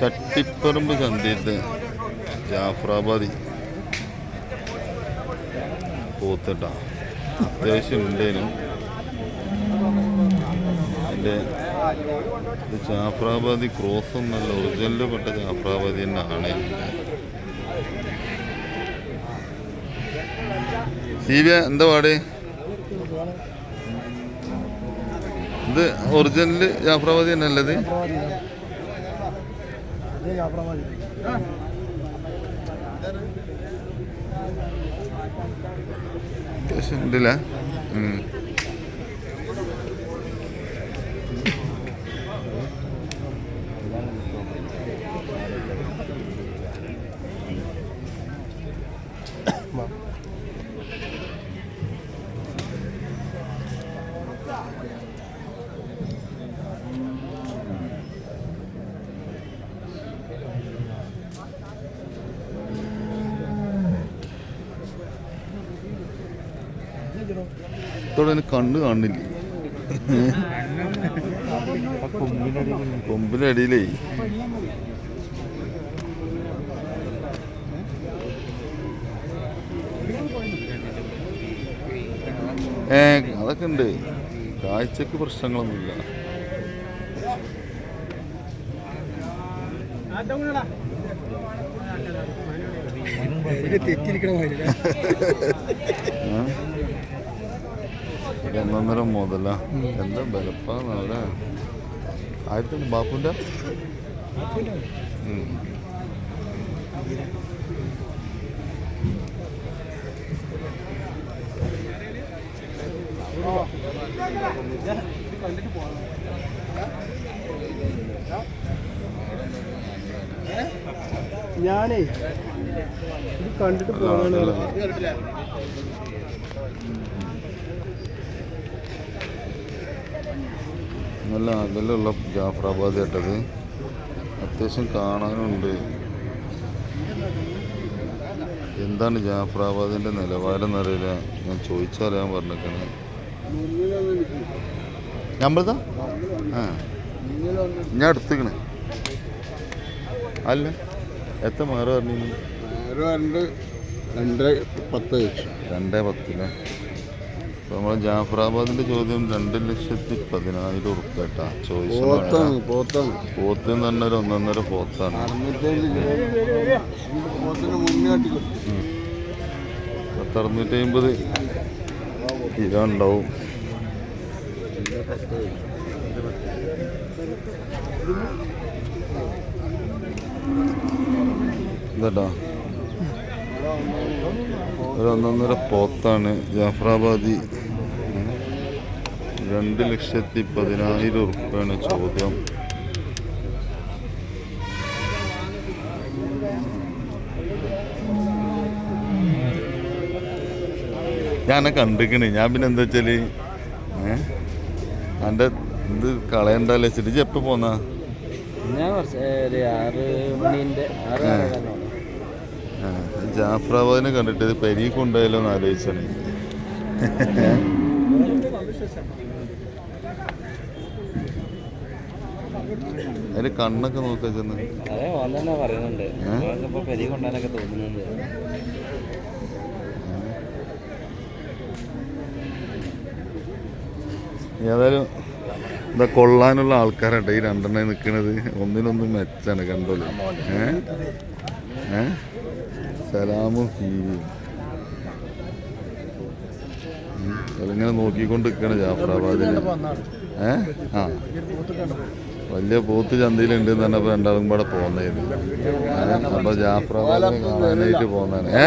ചട്ടിപ്പറമ്പ് ചന്തയത്ത് ജാഫറാബാദി. പോത്തട്ട. അത്യാവശ്യം ഉണ്ടേനും. അതിന്റെ ജാഫ്രാബാദി ക്രോസ് എന്നല്ല ഒറിജിനലിൽ പെട്ട ജാഫറാബാദി ആണ്. സീവ്യ എന്താ പാട്? ഇത് ഒറിജിനൽ ജാഫറാബാദി തന്നെ അല്ലത് അത്യാവശ്യം ഉണ്ടല്ലേ ഇതോടെ കണ്ണ് കാണില്ല? അടിയിലേ ഏ അതൊക്കെ ഉണ്ട്. കാഴ്ചക്ക് പ്രശ്നങ്ങളൊന്നുമില്ല? ഇത് ഒന്നൊന്നര മുതല. എന്താ ബലപ്പാന്നവിടെ ആയിരത്തി ബാപ്പുന്റെ ഉം. ഞാനേ ഇത് കണ്ടിട്ട് പോകാണ്. നല്ല അകലുള്ള ജാഫറാബാദ് കേട്ടത്. അത്യാവശ്യം കാണാനുണ്ട്. എന്താണ് ജാഫറാബാദിന്റെ നിലവാരം എന്നറിയില്ല ഞാൻ ചോദിച്ചറിയാൻ പറഞ്ഞേക്കണേ. ഞമ്മളതാ ആ. ഞാൻ എടുത്തേക്കണേ. അല്ല. എത്ര മാറ് പറഞ്ഞു രണ്ട് രണ്ട് പത്ത് രണ്ടേ പത്തിൽ? അപ്പോൾ നമ്മൾ ജാഫറാബാദിന്റെ ചോദ്യം രണ്ട് ലക്ഷത്തി പതിനായിരം ഉറുപ്പ കേട്ടാ. ചോദിച്ചു പോത്താണ് പോത്താണ്. പോത്ത് എന്ന് പറഞ്ഞാൽ ഒരു ഒന്നൊന്നര പോത്താണ്. പത്ത് അറുന്നൂറ്റി അമ്പത് കിലോ ഉണ്ടാവും. ഇതട്ടോ ഒരു ഒന്നൊന്നര പോത്താണ്. ജാഫറാബാദി. രണ്ട് ലക്ഷത്തി പതിനായിരം ഉറുപ്പാണ് ചോദ്യം. ഞാൻ കണ്ടിരിക്കണേ ഞാൻ പിന്നെ എന്താ വെച്ചാൽ ഏഹ് എന്റെ ഇത് കളയണ്ടല്ലോ വെച്ചിട്ട് എപ്പോ എപ്പോൾ പോന്നാ? ഞാൻ കുറച്ച് ഒരു ആറ് മണീന്റെ ആറ് ആ, കണ്ടിട്ട് ഇത് പെരി കൊണ്ടുപോയാലോ എന്ന് ആലോചിച്ചാണ്. അതിന്റെ കണ്ണൊക്കെ നോക്കാൻ ചെന്ന് പറയുന്നുണ്ട്. ഏതായാലും എന്താ കൊള്ളാനുള്ള ആൾക്കാരുണ്ട് ഈ രണ്ടെണ്ണം നിൽക്കുന്നത് ഒന്നിനൊന്നും മെച്ചാണ് കണ്ടോളൂ. ഏ? ഏ? സലാമും സീവിയും അതിങ്ങനെ നോക്കിക്കൊണ്ട് നിൽക്കണം ജാഫറാബാദിന് ഏ? ആ. വലിയ പോത്ത് ചന്തയിലുണ്ട് എന്ന് പറഞ്ഞപ്പോൾ രണ്ടാളും കൂടെ പോകുന്നതായിരുന്നു അപ്പൊ ജാഫറാബാദിനെ കാണാനായിട്ട് പോകുന്നതാണ് ഏ?